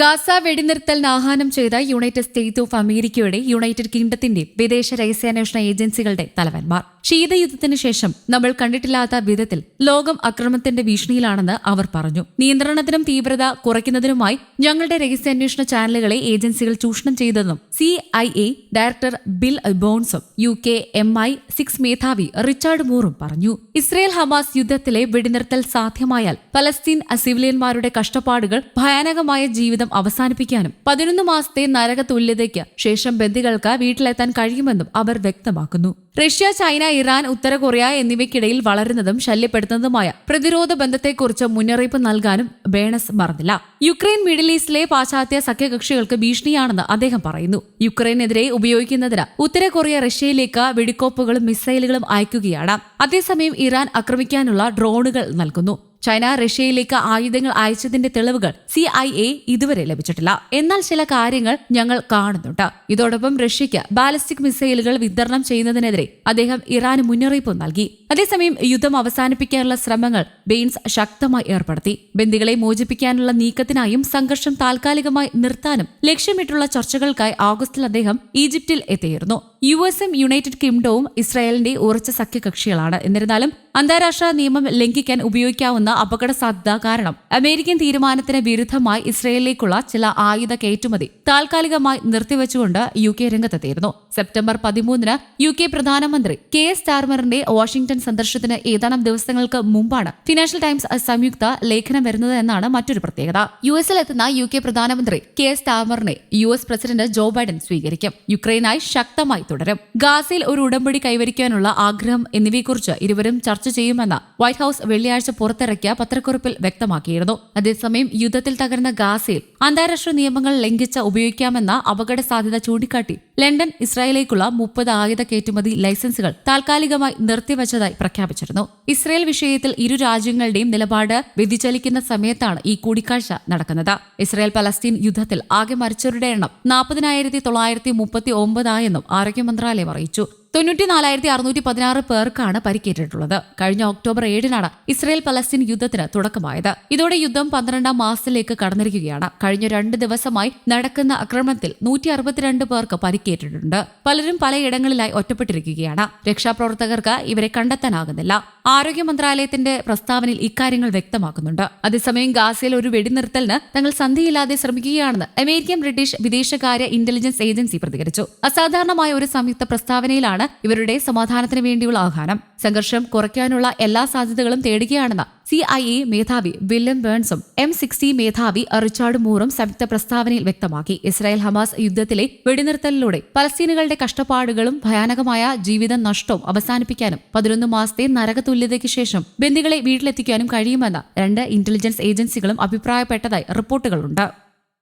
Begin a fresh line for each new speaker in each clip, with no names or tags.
Gaza വെടിനിർത്തൽ ആഹ്വാനം ചെയ്ത യുണൈറ്റഡ് സ്റ്റേറ്റ്സ് ഓഫ് അമേരിക്കയുടെ യുണൈറ്റഡ് കിങ്ഡത്തിന്റെ വിദേശ രഹസ്യാന്വേഷണ ഏജൻസികളുടെ തലവന്മാർ ശീതയുദ്ധത്തിന് ശേഷം നമ്മൾ കണ്ടിട്ടില്ലാത്ത വിധത്തിൽ ലോകം അക്രമത്തിന്റെ ഭീഷണിയിലാണെന്ന് അവർ പറഞ്ഞു നിയന്ത്രണത്തിനും തീവ്രത കുറയ്ക്കുന്നതിനുമായി ഞങ്ങളുടെ രഹസ്യാന്വേഷണ ചാനലുകളെ ഏജൻസികൾ ചൂഷണം ചെയ്തെന്നും C I A director Bill ബോൺസും U K M I six മേധാവി റിച്ചാർഡ് മൂറും പറഞ്ഞു ഇസ്രയേൽ ഹമാസ് യുദ്ധത്തിലെ വെടിനിർത്തൽ സാധ്യമായാൽ പലസ്തീൻ സിവിലിയന്മാരുടെ കഷ്ടപ്പാടുകൾ ഭയാനകമായ ജീവിതം ജീവിതം അവസാനിപ്പിക്കാനും പതിനൊന്ന് മാസത്തെ നരക തുല്യതയ്ക്ക് ശേഷം ബന്ദികൾക്ക് വീട്ടിലെത്താൻ കഴിയുമെന്നും അവർ വ്യക്തമാക്കുന്നു റഷ്യ ചൈന ഇറാൻ ഉത്തര കൊറിയ എന്നിവയ്ക്കിടയിൽ വളരുന്നതും ശല്യപ്പെടുത്തുന്നതുമായ പ്രതിരോധ ബന്ധത്തെക്കുറിച്ച് മുന്നറിയിപ്പ് നൽകാനും ബേണസ് മറന്നില്ല യുക്രൈൻ മിഡിൽ ഈസ്റ്റിലെ പാശ്ചാത്യ സഖ്യകക്ഷികൾക്ക് ഭീഷണിയാണെന്ന് അദ്ദേഹം പറയുന്നു യുക്രൈനെതിരെ ഉപയോഗിക്കുന്നതിന് ഉത്തര കൊറിയ റഷ്യയിലേക്ക് വെടിക്കോപ്പുകളും മിസൈലുകളും അയക്കുകയാണ് അതേസമയം ഇറാൻ ആക്രമിക്കാനുള്ള ഡ്രോണുകൾ നൽകുന്നു ചൈന റഷ്യയിലേക്ക് ആയുധങ്ങൾ അയച്ചതിന്റെ തെളിവുകൾ സി ഐ എ ഇതുവരെ ലഭിച്ചിട്ടില്ല എന്നാൽ ചില കാര്യങ്ങൾ ഞങ്ങൾ കാണുന്നുണ്ട് ഇതോടൊപ്പം റഷ്യയ്ക്ക് ബാലിസ്റ്റിക് മിസൈലുകൾ വിതരണം ചെയ്യുന്നതിനെതിരെ അതിനിടെ അദ്ദേഹം ഇറാന് മുന്നറിയിപ്പ് നൽകി അതേസമയം യുദ്ധം അവസാനിപ്പിക്കാനുള്ള ശ്രമങ്ങൾ ബെയിൻസ് ശക്തമായി ഏർപ്പെടുത്തി ബന്ദികളെ മോചിപ്പിക്കാനുള്ള നീക്കത്തിനായും സംഘർഷം താൽക്കാലികമായി നിർത്താനും ലക്ഷ്യമിട്ടുള്ള ചർച്ചകൾക്കായി ആഗസ്റ്റിൽ അദ്ദേഹം ഈജിപ്തിൽ എത്തിയിരുന്നു യു എസും യുണൈറ്റഡ് കിംഗ്ഡവും ഇസ്രായേലിന്റെ ഉറച്ച സഖ്യകക്ഷികളാണ് എന്നിരുന്നാലും അന്താരാഷ്ട്ര നിയമം ലംഘിക്കാൻ ഉപയോഗിക്കാവുന്ന അപകട സാധ്യത കാരണം അമേരിക്കൻ തീരുമാനത്തിന് വിരുദ്ധമായി ഇസ്രായേലിലേക്കുള്ള ചില ആയുധ കയറ്റുമതി താൽക്കാലികമായി നിർത്തിവെച്ചുകൊണ്ട് യു കെ രംഗത്തെത്തിയിരുന്നു സെപ്റ്റംബർ പതിമൂന്നിന് യു കെ പ്രധാനമന്ത്രി കെ എസ് ടാർമറിന്റെ വാഷിംഗ്ടൺ സന്ദർശനത്തിന് ഏതാനും ദിവസങ്ങൾക്ക് മുമ്പാണ് ഫിനാൻഷ്യൽ ടൈംസ് സംയുക്ത ലേഖനം വരുന്നത് എന്നാണ് മറ്റൊരു പ്രത്യേകത യു എസിലെത്തുന്ന യു കെ പ്രധാനമന്ത്രി കെ എസ് ടാർമറിനെ U S president Joe Biden സ്വീകരിക്കും യുക്രൈനായി ശക്തമായി തുടരും ഗാസയിൽ ഒരു ഉടമ്പടി കൈവരിക്കാനുള്ള ആഗ്രഹം എന്നിവയെക്കുറിച്ച് ഇരുവരും ചർച്ച ചെയ്യുമെന്ന് വൈറ്റ് ഹൌസ് വെള്ളിയാഴ്ച പുറത്തിറക്കിയ പത്രക്കുറിപ്പിൽ വ്യക്തമാക്കിയിരുന്നു അതേസമയം യുദ്ധത്തിൽ തകർന്ന ഗാസയിൽ അന്താരാഷ്ട്ര നിയമങ്ങൾ ലംഘിച്ച ഉപയോഗിക്കാമെന്ന അപകട സാധ്യത ചൂണ്ടിക്കാട്ടി ലണ്ടൻ ഇസ്രായേലേക്കുള്ള മുപ്പത് ആയുധ കയറ്റുമതി ലൈസൻസുകൾ താൽക്കാലികമായി നിർത്തിവച്ചതായി പ്രഖ്യാപിച്ചിരുന്നു ഇസ്രായേൽ വിഷയത്തിൽ ഇരു രാജ്യങ്ങളുടെയും നിലപാട് വ്യതിചലിക്കുന്ന സമയത്താണ് ഈ കൂടിക്കാഴ്ച നടക്കുന്നത് ഇസ്രായേൽ പലസ്തീൻ യുദ്ധത്തിൽ ആകെ മരിച്ചവരുടെ എണ്ണം നാൽപ്പതിനായിരത്തി തൊള്ളായിരത്തി മുപ്പത്തി ഒമ്പതായെന്നും ആരോഗ്യ ആരോഗ്യ മന്ത്രാലയം അറിയിച്ചു തൊണ്ണൂറ്റിനാലായിരത്തി അറുന്നൂറ്റി പതിനാറ് പേർക്കാണ് പരിക്കേറ്റിട്ടുള്ളത് കഴിഞ്ഞ ഒക്ടോബർ ഏഴിനാണ് ഇസ്രയേൽ പലസ്തീൻ യുദ്ധത്തിന് തുടക്കമായത് ഇതോടെ യുദ്ധം പന്ത്രണ്ടാം മാസത്തിലേക്ക് കടന്നിരിക്കുകയാണ് കഴിഞ്ഞ രണ്ട് ദിവസമായി നടക്കുന്ന ആക്രമണത്തിൽ നൂറ്റി അറുപത്തിരണ്ട് പേർക്ക് പരിക്കേറ്റിട്ടുണ്ട് പലരും പലയിടങ്ങളിലായി ഒറ്റപ്പെട്ടിരിക്കുകയാണ് രക്ഷാപ്രവർത്തകർക്ക് ഇവരെ കണ്ടെത്താനാകുന്നില്ല ആരോഗ്യ മന്ത്രാലയത്തിന്റെ പ്രസ്താവനയിൽ ഇക്കാര്യങ്ങൾ വ്യക്തമാക്കുന്നുണ്ട് അതേസമയം ഗാസയിൽ ഒരു വെടിനിർത്തലിന് തങ്ങൾ സന്ധിയില്ലാതെ ശ്രമിക്കുകയാണെന്ന് അമേരിക്കൻ ബ്രിട്ടീഷ് വിദേശകാര്യ ഇന്റലിജൻസ് ഏജൻസി പ്രതികരിച്ചു അസാധാരണമായ ഒരു സംയുക്ത പ്രസ്താവനയിലാണ് ഇവരുടെ സമാധാനത്തിന് വേണ്ടിയുള്ള ആഹ്വാനം സംഘർഷം കുറയ്ക്കാനുള്ള എല്ലാ സാധ്യതകളും തേടുകയാണെന്ന് സി ഐ എ മേധാവി വില്യം ബേൺസും എം സിക്സ്റ്റി മേധാവി റിച്ചാർഡ് മൂറും സംയുക്ത പ്രസ്താവനയിൽ വ്യക്തമാക്കി ഇസ്രായേൽ ഹമാസ് യുദ്ധത്തിലെ വെടിനിർത്തലിലൂടെ പലസ്തീനുകളുടെ കഷ്ടപ്പാടുകളും ഭയാനകമായ ജീവിത നഷ്ടവും അവസാനിപ്പിക്കാനും പതിനൊന്ന് മാസത്തെ നരക തുല്യതയ്ക്ക് ശേഷം ബന്ദികളെ വീട്ടിലെത്തിക്കാനും കഴിയുമെന്ന് രണ്ട് ഇന്റലിജൻസ് ഏജൻസികളും അഭിപ്രായപ്പെട്ടതായി റിപ്പോർട്ടുകളുണ്ട്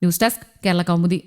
ന്യൂസ് ഡെസ്ക് കേരള കൗമുദി